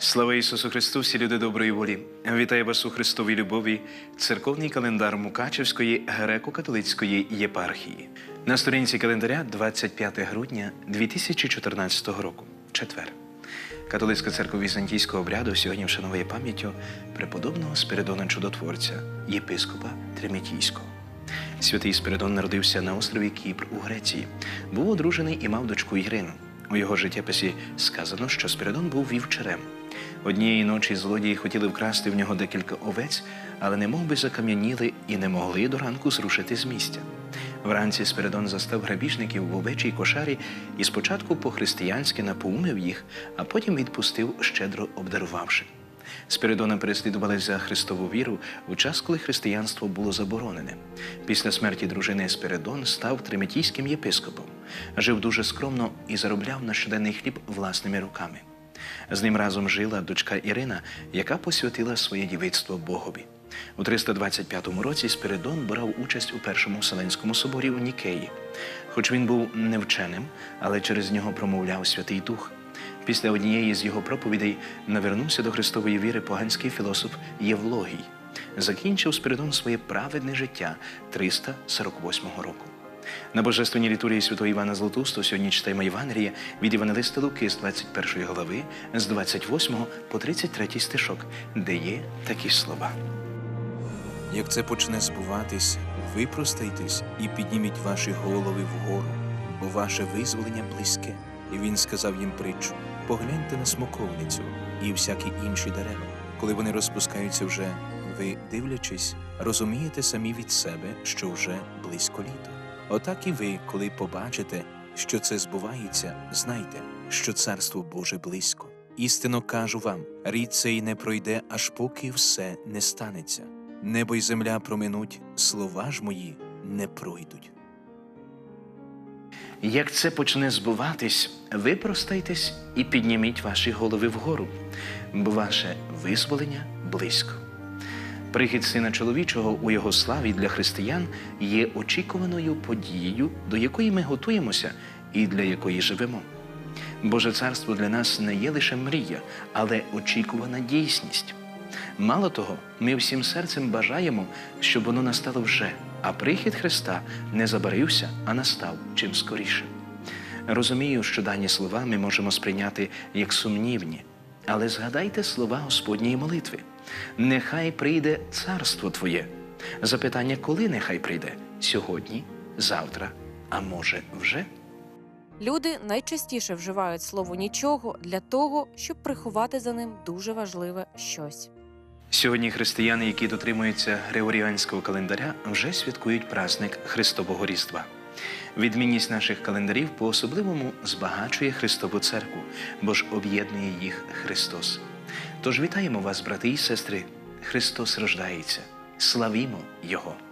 Слава Ісусу Христу, всі люди доброї волі. Вітаю вас у Христовій любові, церковний календар Мукачевської греко-католицької єпархії. На сторінці календаря 25 грудня 2014 року, четвер. Католицька церква візантійського обряду сьогодні вшановує пам'яттю преподобного Спиридона Чудотворця, єпископа Тремітійського. Святий Спиридон народився на острові Кіпр у Греції. Був одружений і мав дочку Ірину. У його життєписі сказано, що Спиридон був вівчарем. Однієї ночі злодії хотіли вкрасти в нього декілька овець, але немов би закам'яніли і не могли до ранку зрушити з місця. Вранці Спиридон застав грабіжників в овечій кошарі і спочатку по-християнськи напоумив їх, а потім відпустив, щедро обдарувавши. Спиридона переслідували за Христову віру у час, коли християнство було заборонене. Після смерті дружини Спиридон став триметійським єпископом, жив дуже скромно і заробляв на щоденний хліб власними руками. З ним разом жила дочка Ірина, яка посвятила своє дівицтво Богові. У 325 році Спиридон брав участь у першому Вселенському соборі у Нікеї. Хоч він був невченим, але через нього промовляв Святий Дух. Після однієї з його проповідей навернувся до Христової віри поганський філософ Євлогій. Закінчив Спиридон своє праведне життя 348 року. На божественній літургії святого Івана Златоустого сьогодні читаємо Євангелія від Євангелиста Луки з 21 глави, з 28 по 33 стишок, де є такі слова. Як це почне збуватись, випростайтесь і підніміть ваші голови вгору, бо ваше визволення близьке. І він сказав їм притчу: погляньте на смоковницю і всякі інші дерева. Коли вони розпускаються вже, ви, дивлячись, розумієте самі від себе, що вже близько літо. Отак і ви, коли побачите, що це збувається, знайте, що царство Боже близько. Істинно кажу вам, рід цей не пройде, аж поки все не станеться. Небо й земля проминуть, слова ж мої не пройдуть. Як це почне збуватись, випростайтесь і підніміть ваші голови вгору, бо ваше визволення близько. Прихід сина чоловічого у його славі для християн є очікуваною подією, до якої ми готуємося і для якої живемо. Боже царство для нас не є лише мрія, але очікувана дійсність. Мало того, ми всім серцем бажаємо, щоб воно настало вже, а прихід Христа не забарився, а настав чим скоріше. Розумію, що дані слова ми можемо сприйняти як сумнівні, але згадайте слова Господньої молитви. Нехай прийде царство Твоє. Запитання, коли нехай прийде? Сьогодні, завтра, а може вже? Люди найчастіше вживають слово нічого для того, щоб приховати за ним дуже важливе щось. Сьогодні християни, які дотримуються григоріанського календаря, вже святкують праздник Христового Різдва. Відмінність наших календарів по-особливому збагачує Христову церкву, бо ж об'єднує їх Христос. Тож вітаємо вас, брати і сестри! Христос рождається. Славімо Його!